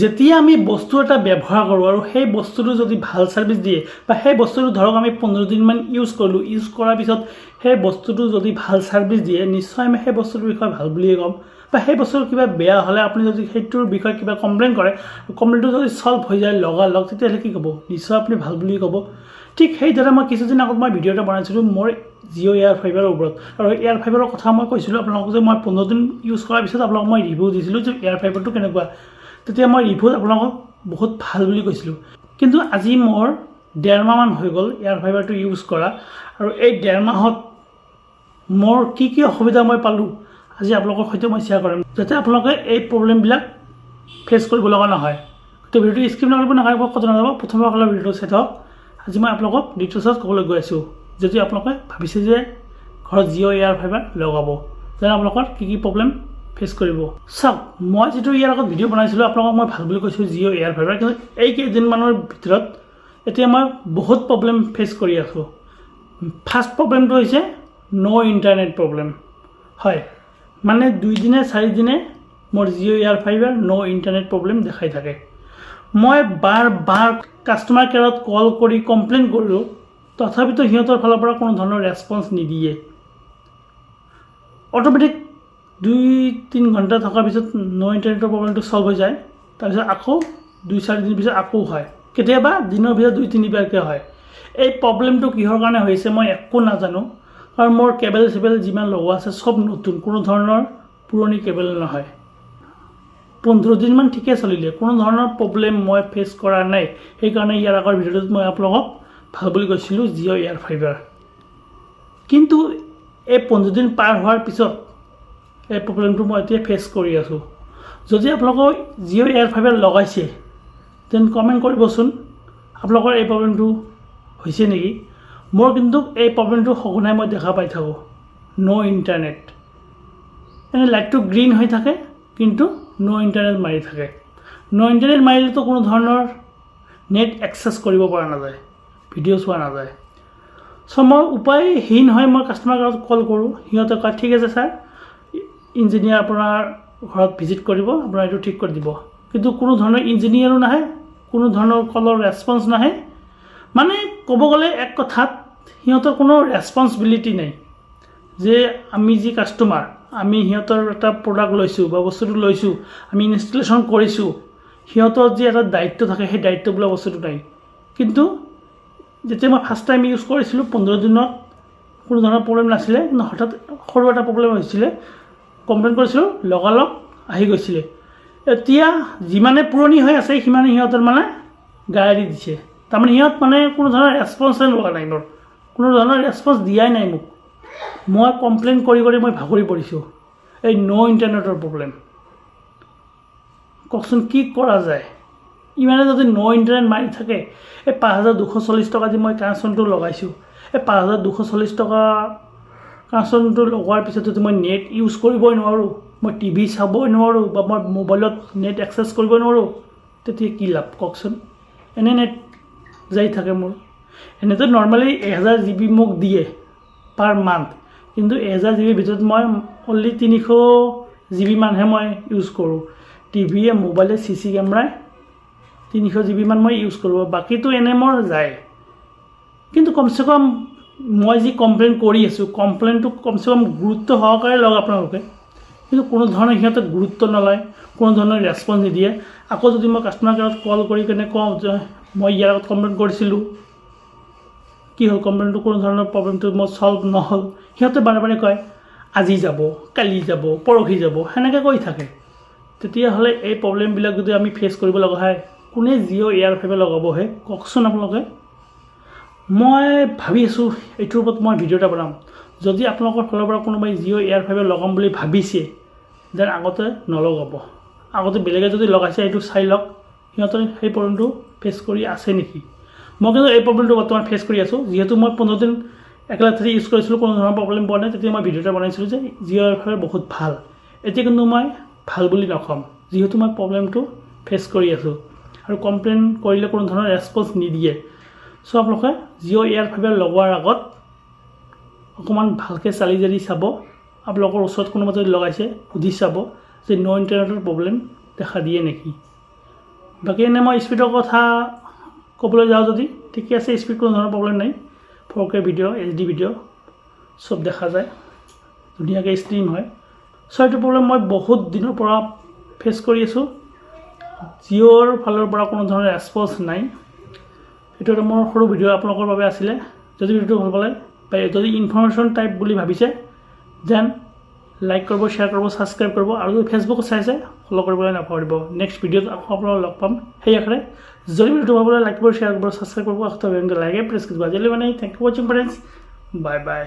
যেতিয়া আমি বস্তু এটা ব্যৱহাৰ কৰোঁ আৰু সেই বস্তুটো যদি ভাল ছাৰ্ভিচ দিয়ে বা সেই বস্তুটো ধৰক আমি পোন্ধৰ দিনমান ইউজ কৰিলোঁ ইউজ কৰাৰ পিছত সেই বস্তুটো যদি ভাল ছাৰ্ভিচ দিয়ে নিশ্চয় আমি সেই বস্তুটোৰ বিষয়ে ভাল বুলিয়ে ক'ম। বা সেই বস্তুটো কিবা বেয়া হ'লে আপুনি যদি সেইটোৰ বিষয়ে কিবা কমপ্লেইন কৰে কমপ্লেইনটো যদি ছল্ভ হৈ যায় লগালগ তেতিয়াহ'লে কি ক'ব? নিশ্চয় আপুনি ভাল বুলি ক'ব। ঠিক সেইদৰে মই কিছুদিন আগত মই ভিডিঅ' এটা বনাইছিলোঁ মোৰ জিঅ' এয়াৰ ফাইবাৰৰ ওপৰত। আৰু এয়াৰ ফাইবাৰৰ কথা মই কৈছিলোঁ আপোনালোকক যে মই পোন্ধৰ দিন ইউজ কৰাৰ পিছত আপোনালোকক মই ৰিভিউ দিছিলোঁ যে এয়াৰ ফাইবাৰটো কেনেকুৱা। তেতিয়া মই ৰিভিউত আপোনালোকক বহুত ভাল বুলি কৈছিলোঁ। কিন্তু আজি মোৰ ডেৰ মাহমান হৈ গ'ল এয়াৰ ফাইবাৰটো ইউজ কৰা আৰু এই ডেৰ মাহত মোৰ কি কি অসুবিধা মই পালোঁ আজি আপোনালোকৰ সৈতে মই শ্বেয়াৰ কৰিম যাতে আপোনালোকে এই প্ৰব্লেমবিলাক ফেচ কৰিব লগা নহয়। গতিকে ভিডিঅ'টো স্কিপ নকৰিব নাখাব কত নাযাব প্ৰথমবাৰ সকলে ভিডিঅ'টো চাই থাকক। আজি মই আপোনালোকক ডিটেইলছত ক'বলৈ গৈ আছোঁ যদি আপোনালোকে ভাবিছে যে ঘৰত জিঅ' এয়াৰ ফাইবাৰ লগাব তেনে আপোনালোকৰ কি কি প্ৰব্লেম ফেচ কৰিব। চাওক, মই যিটো ইয়াৰ আগত ভিডিঅ' বনাইছিলোঁ, আপোনালোকক মই ভালো বুলি কৈছোঁ, জিঅ' এয়াৰ ফাইবাৰ। কিন্তু এই কেইদিনমানৰ ভিতৰত এতিয়া মই বহুত প্ৰব্লেম ফেচ কৰি আছোঁ। ফাৰ্ষ্ট প্ৰব্লেমটো হৈছে ন' ইণ্টাৰনেট প্ৰব্লেম হয় মানে দুইদিনে, চাৰিদিনে মোৰ Jio' air fiber no' internet problem দেখাই থাকে। মই বাৰ বাৰ কাষ্টমাৰ কেয়াৰত কল কৰি কমপ্লেইন কৰিলোঁ, তথাপিতো সিহঁতৰ ফালৰ পৰা কোনো ধৰণৰ ৰেচপন্স নিদিয়ে। অট'মেটিক দুই তিনি ঘণ্টা থকাৰ পিছত ন' ইণ্টাৰনেটৰ প্ৰব্লেমটো ছল্ভ হৈ যায়। তাৰপিছত আকৌ দুই চাৰিদিন পিছত আকৌ হয়। কেতিয়াবা দিনৰ ভিতৰত দুই তিনিবাৰকৈ হয়। এই প্ৰব্লেমটো কিহৰ কাৰণে হৈছে মই একো নাজানো। কাৰণ মোৰ কেবেল চেবেল যিমান লগোৱা আছে চব নতুন, কোনো ধৰণৰ পুৰণি কেবেল নহয়। পোন্ধৰ দিনমান ঠিকে চলিলে, কোনো ধৰণৰ প্ৰব্লেম মই ফেচ কৰা নাই। সেইকাৰণে ইয়াৰ আগৰ ভিডিঅ'টোত মই আপোনালোকক ভালো বুলি কৈছিলোঁ, জিঅ' এয়াৰ ফাইবাৰ কিন্তু এই পোন্ধৰ দিন পাৰ হোৱাৰ পিছত এই প্ৰব্লেমটো মই এতিয়া ফেচ কৰি আছোঁ। যদি আপোনালোকৰ জিঅ' এয়াৰ ফাইবাৰ লগাইছে তেন কমেণ্ট কৰিবচোন, আপোনালোকৰ এই প্ৰব্লেমটো হৈছে নেকি? মোৰ কিন্তু এই প্ৰব্লেমটো সঘনাই মই দেখা পাই থাকোঁ। ন' ইণ্টাৰনেট এনে লাইটটো গ্ৰীণ হৈ থাকে, কিন্তু ন' ইণ্টাৰনেট মাৰি থাকে। ন' ইণ্টাৰনেট মাৰিলেতো কোনো ধৰণৰ নেট এক্সেছ কৰিব পৰা নাযায় ভিডিঅ' চোৱা নাযায়। চ' মই উপায়হীন হৈ মই কাষ্টমাৰ কেয়াৰত কল কৰোঁ। সিহঁতে কয়, ঠিক আছে ছাৰ ইঞ্জিনিয়াৰ আপোনাৰ ঘৰত ভিজিট কৰিব, আপোনাৰ এইটো ঠিক কৰি দিব। কিন্তু কোনো ধৰণৰ ইঞ্জিনিয়াৰো নাহে, কোনো ধৰণৰ কলৰ ৰেচপন্স নাহে। মানে ক'ব গ'লে এক কথাত সিহঁতৰ কোনো ৰেচপন্সিবিলিটি নাই। যে আমি যি কাষ্টমাৰ আমি সিহঁতৰ এটা প্ৰডাক্ট লৈছোঁ বা বস্তুটো লৈছোঁ, আমি ইনষ্টলেশ্যন কৰিছোঁ, সিহঁতৰ যি এটা দায়িত্ব থাকে, সেই দায়িত্ব বোলা বস্তুটো নাই। কিন্তু যেতিয়া মই ফাৰ্ষ্ট টাইম ইউজ কৰিছিলোঁ, পোন্ধৰ দিনত কোনো ধৰণৰ প্ৰব্লেম নাছিলে, কিন্তু হঠাৎ সৰু এটা প্ৰব্লেম হৈছিলে কমপ্লেইন কৰিছিলোঁ লগালগ আহি গৈছিলে। এতিয়া যিমানে পুৰণি হৈ আছে, সিমানে সিহঁতৰ মানে গাড়ী দিছে। তাৰমানে সিহঁত মানে কোনো ধৰণৰ ৰেচপন্সে লোৱা নাই মোৰ। কোনো ধৰণৰ ৰেচপন্স দিয়াই নাই মোক। মই কমপ্লেইন কৰি কৰি মই ভাগৰি পৰিছোঁ। এই ন' ইণ্টাৰনেটৰ প্ৰব্লেম কওকচোন, কি কৰা যায়? ইমানে যদি ন' ইণ্টাৰনেট মাৰি থাকে, এই পাঁচ হাজাৰ দুশ চল্লিছ টকা দি মই কানেকশ্যনটো লগাইছোঁ। এই পাঁচ হাজাৰ দুশ চল্লিছ টকা কানেকশ্যনটো লগোৱাৰ পিছত মই নেট ইউজ কৰিবই নোৱাৰোঁ, মই টিভি চাবই নোৱাৰোঁ বা মই মোবাইলত নেট এক্সেছ কৰিব নোৱাৰোঁ, তেতিয়া কি লাভ কওকচোন? এনে নেট যাই থাকে মোৰ। এনেতো নৰ্মেলি এহেজাৰ জি বি মোক দিয়ে পাৰ মান্থ কিন্তু এহেজাৰ জি বিৰ ভিতৰত মই অনলি তিনিশ জি বি মানহে মই ইউজ কৰোঁ। টিভিয়ে মোবাইলে চি চি কেমেৰাই তিনিশ জি বিমান মই ইউজ কৰোঁ। বাকীটো এনে মোৰ যায়। কিন্তু কমচে কম মই যি কমপ্লেইন কৰি আছোঁ, কমপ্লেইনটো কমচে কম গুৰুত্ব সহকাৰে লওক আপোনালোকে। কিন্তু কোনো ধৰণৰ সিহঁতে গুৰুত্ব নলয়, কোনো ধৰণৰ ৰেচপন্স নিদিয়ে। আকৌ যদি মই কাষ্টমাৰ কেয়াৰত কল কৰি কেনে কওঁ যে, মই ইয়াৰ আগত কমপ্লেইন কৰিছিলোঁ, কি হ'ল? কমপ্লেইনটো কোনো ধৰণৰ প্ৰব্লেমটো মই ছল্ভ নহ'ল। সিহঁতে বাৰে বাৰে কয়, আজি যাব, কালি যাব, পৰহি যাব, সেনেকৈ কৈ থাকে। তেতিয়াহ'লে এই প্ৰব্লেমবিলাক যদি আমি ফেচ কৰিব লগা হয়, কোনে জিঅ' এয়াৰ ফাইবাৰ লগাবহে? কওকচোন আপোনালোকে। মই ভাবি আছোঁ এইটোৰ ওপৰত মই ভিডিঅ' এটা বনাম। যদি আপোনালোকৰ ফালৰ পৰা কোনোবাই জিঅ' এয়াৰ ফাইবাৰ লগাম বুলি ভাবিছে, যেন আগতে নলগাব। আগতে বেলেগে যদি লগাইছে, এইটো চাই লওক। সিহঁতে সেই প্ৰব্লেমটো ফেচ কৰি আছে নেকি? মই কিন্তু এই প্ৰব্লেমটো বৰ্তমান ফেচ কৰি আছোঁ। যিহেতু মই পোন্ধৰ দিন একেলাথে ইউজ কৰিছিলোঁ, কোনো ধৰণৰ প্ৰব্লেম পোৱা নাই। তেতিয়া মই ভিডিঅ' এটা বনাইছিলোঁ যে জিঅ' এয়াৰ ফাইবাৰ বহুত ভালো। এতিয়া কিন্তু মই ভালো বুলি নক'ম। যিহেতু মই প্ৰব্লেমটো ফেচ কৰি আছোঁ। আৰু কমপ্লেইন কৰিলে কোনো ধৰণৰ ৰেচপন্স নিদিয়ে। চ' আপোনালোকে জিঅ' এয়াৰ ফাইবাৰ লগোৱাৰ আগত অকণমান ভালকৈ চালি জাৰি চাব। আপোনালোকৰ ওচৰত কোনোবা যদি লগাইছে, সুধি চাব যে ন' ইণ্টাৰনেটৰ প্ৰব্লেম দেখা দিয়ে নেকি। বাকী এনেই মই স্পীডৰ কথা ক'বলৈ যাওঁ যদি, ঠিকে আছে স্পীড কোনো ধৰণৰ প্ৰব্লেম নাই। Four K video' H D video' চব দেখা যায়। ধুনীয়াকৈ ষ্ট্ৰীম হয়। চ' এইটো প্ৰব্লেম মই বহুত দিনৰ পৰা ফেচ কৰি আছোঁ। জিঅ'ৰ ফালৰ পৰা কোনো ধৰণৰ ৰেচপন্স নাই। এইটো এটা মোৰ সৰু ভিডিঅ' আপোনালোকৰ বাবে আছিলে। যদি ভিডিঅ'টো ভালো পালে যদি ইনফৰ্মেশ্যন টাইপ বুলি ভাবিছে দেন লাইক কৰিব শ্বেয়াৰ কৰিব ছাবস্ক্ৰাইব কৰিব, আৰু যদি ফেচবুকত চাইছে ফ'ল' কৰিবলৈ নাপাহৰিব। নেক্সট ভিডিঅ'ত আকৌ আপোনালোকক লগ পাম। সেই আশাৰে, যদি ভিডিঅ'টো ভালো পালে লাইক কৰিব শ্বেয়াৰ কৰিব ছাবস্ক্ৰাইব কৰিব আকৌ লাগে প্ৰেছ কৰিব। আজিলৈ মানে থেংক ইউ ৱাচিং ফ্ৰেণ্ডছ বাই বাই